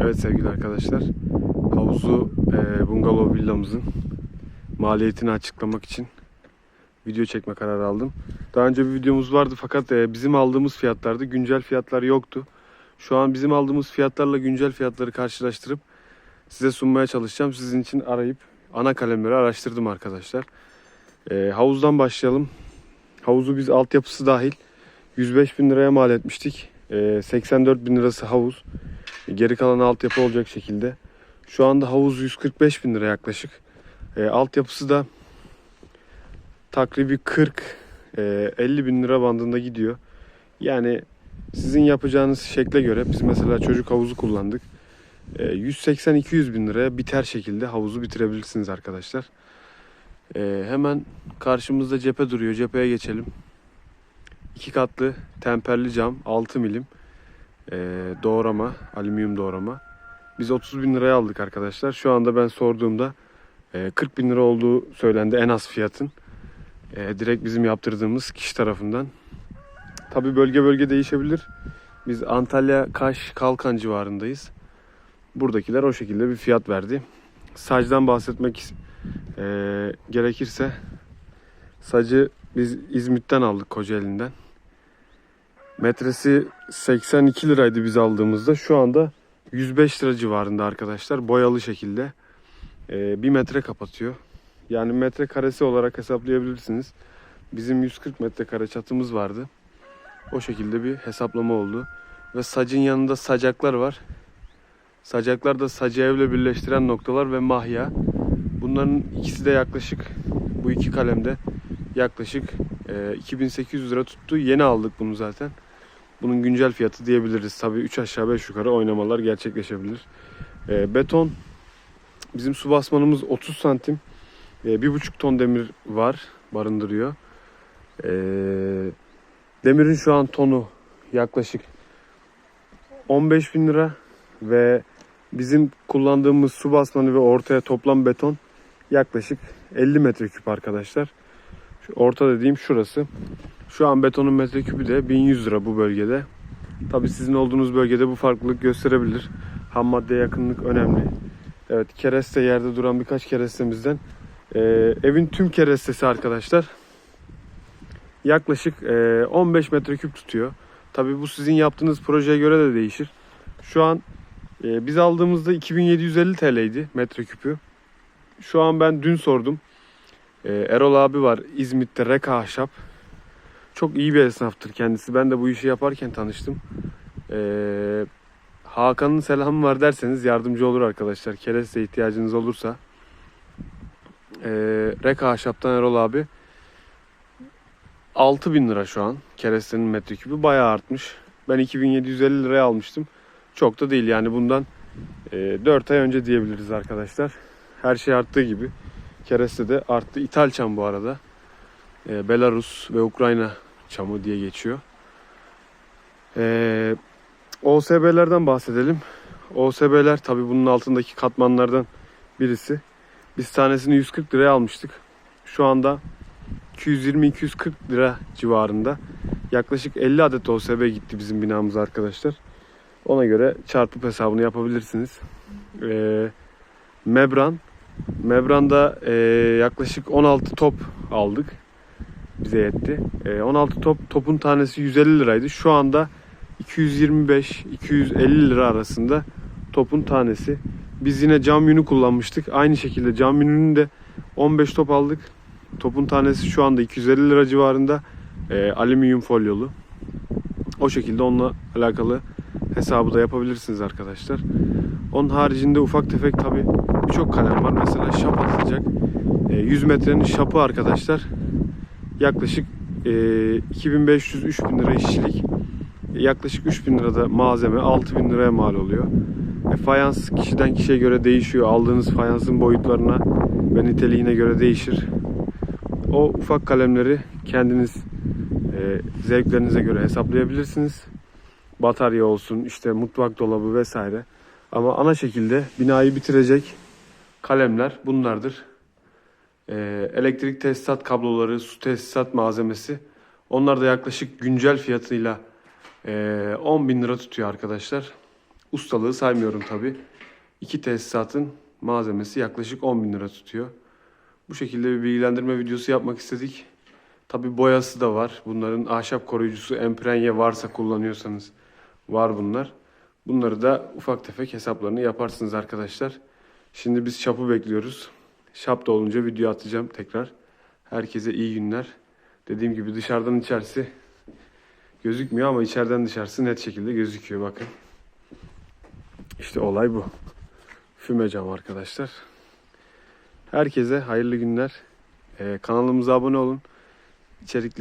Evet sevgili arkadaşlar, havuzu e, bungalov villamızın maliyetini açıklamak için video çekme kararı aldım. Daha önce bir videomuz vardı fakat e, bizim aldığımız fiyatlarda güncel fiyatlar yoktu. Şu an bizim aldığımız fiyatlarla güncel fiyatları karşılaştırıp size sunmaya çalışacağım. Sizin için arayıp ana kalemleri araştırdım arkadaşlar. E, havuzdan başlayalım. Havuzu biz altyapısı dahil 105 bin liraya mal etmiştik. E, 84 bin lirası havuz. Geri kalan altyapı olacak şekilde. Şu anda havuz 145 bin lira yaklaşık. E, altyapısı da takribi 40 e, 50 bin lira bandında gidiyor. Yani sizin yapacağınız şekle göre biz mesela çocuk havuzu kullandık. E, 180-200 bin liraya biter şekilde havuzu bitirebilirsiniz arkadaşlar. E, hemen karşımızda cephe duruyor. Cepheye geçelim. İki katlı temperli cam 6 milim e, doğrama, alüminyum doğrama. Biz 30 bin liraya aldık arkadaşlar. Şu anda ben sorduğumda e, 40 bin lira olduğu söylendi en az fiyatın. E, direkt bizim yaptırdığımız kişi tarafından. Tabi bölge bölge değişebilir. Biz Antalya, Kaş, Kalkan civarındayız. Buradakiler o şekilde bir fiyat verdi. Sacdan bahsetmek e, gerekirse sacı biz İzmit'ten aldık Kocaeli'nden. Metresi 82 liraydı biz aldığımızda. Şu anda 105 lira civarında arkadaşlar. Boyalı şekilde. Ee, 1 metre kapatıyor. Yani metre karesi olarak hesaplayabilirsiniz. Bizim 140 metrekare çatımız vardı. O şekilde bir hesaplama oldu. Ve sacın yanında sacaklar var. Sacaklar da sacı evle birleştiren noktalar ve mahya. Bunların ikisi de yaklaşık bu iki kalemde yaklaşık e, 2800 lira tuttu. Yeni aldık bunu zaten. Bunun güncel fiyatı diyebiliriz. Tabii 3 aşağı 5 yukarı oynamalar gerçekleşebilir. E, beton bizim su basmanımız 30 santim. E, bir buçuk ton demir var barındırıyor. E, demirin şu an tonu yaklaşık 15 bin lira ve bizim kullandığımız su basmanı ve ortaya toplam beton yaklaşık 50 metreküp arkadaşlar. Şu orta dediğim şurası. Şu an betonun metreküpü de 1100 lira bu bölgede. Tabi sizin olduğunuz bölgede bu farklılık gösterebilir. Ham madde yakınlık önemli. Evet kereste yerde duran birkaç kerestemizden. Ee, evin tüm kerestesi arkadaşlar yaklaşık e, 15 metreküp tutuyor. Tabi bu sizin yaptığınız projeye göre de değişir. Şu an e, biz aldığımızda 2750 TL'ydi metreküpü. Şu an ben dün sordum. Ee, Erol abi var İzmit'te Reka Ahşap. Çok iyi bir esnaftır kendisi. Ben de bu işi yaparken tanıştım. Ee, Hakan'ın selamı var derseniz yardımcı olur arkadaşlar. Kereste ihtiyacınız olursa. Ee, Reka Ahşap'tan Erol abi. 6000 lira şu an. Kerestenin metreküpü bayağı artmış. Ben 2750 liraya almıştım. Çok da değil yani bundan e, 4 ay önce diyebiliriz arkadaşlar. Her şey arttığı gibi. Kereste de arttı. İthal çam bu arada. Ee, Belarus ve Ukrayna çamı diye geçiyor. Ee, OSB'lerden bahsedelim. OSB'ler tabi bunun altındaki katmanlardan birisi. Biz tanesini 140 liraya almıştık. Şu anda 220-240 lira civarında. Yaklaşık 50 adet OSB gitti bizim binamıza arkadaşlar. Ona göre çarpıp hesabını yapabilirsiniz. Ee, membran Membran'da e, yaklaşık 16 top aldık. Bize yetti. E, 16 top topun tanesi 150 liraydı. Şu anda 225-250 lira arasında topun tanesi. Biz yine cam yünü kullanmıştık. Aynı şekilde cam yününün de 15 top aldık. Topun tanesi şu anda 250 lira civarında. E, alüminyum folyolu. O şekilde onunla alakalı hesabı da yapabilirsiniz arkadaşlar. Onun haricinde ufak tefek tabi birçok kalem var. Mesela şap atılacak. E, 100 metrenin şapı arkadaşlar yaklaşık e, 2500-3000 lira işçilik. Yaklaşık 3000 lirada malzeme 6000 liraya mal oluyor. E, fayans kişiden kişiye göre değişiyor. Aldığınız fayansın boyutlarına ve niteliğine göre değişir. O ufak kalemleri kendiniz e, zevklerinize göre hesaplayabilirsiniz. Batarya olsun, işte mutfak dolabı vesaire. Ama ana şekilde binayı bitirecek kalemler bunlardır. Ee, elektrik tesisat kabloları, su tesisat malzemesi. Onlar da yaklaşık güncel fiyatıyla e, 10 bin lira tutuyor arkadaşlar. Ustalığı saymıyorum tabi. İki tesisatın malzemesi yaklaşık 10 bin lira tutuyor. Bu şekilde bir bilgilendirme videosu yapmak istedik. Tabi boyası da var. Bunların ahşap koruyucusu emprenye varsa kullanıyorsanız var bunlar. Bunları da ufak tefek hesaplarını yaparsınız arkadaşlar. Şimdi biz şapı bekliyoruz. Şap da olunca video atacağım tekrar. Herkese iyi günler. Dediğim gibi dışarıdan içerisi gözükmüyor ama içeriden dışarısı net şekilde gözüküyor bakın. İşte olay bu. Füme cam arkadaşlar. Herkese hayırlı günler. Ee, kanalımıza abone olun. İçerikleri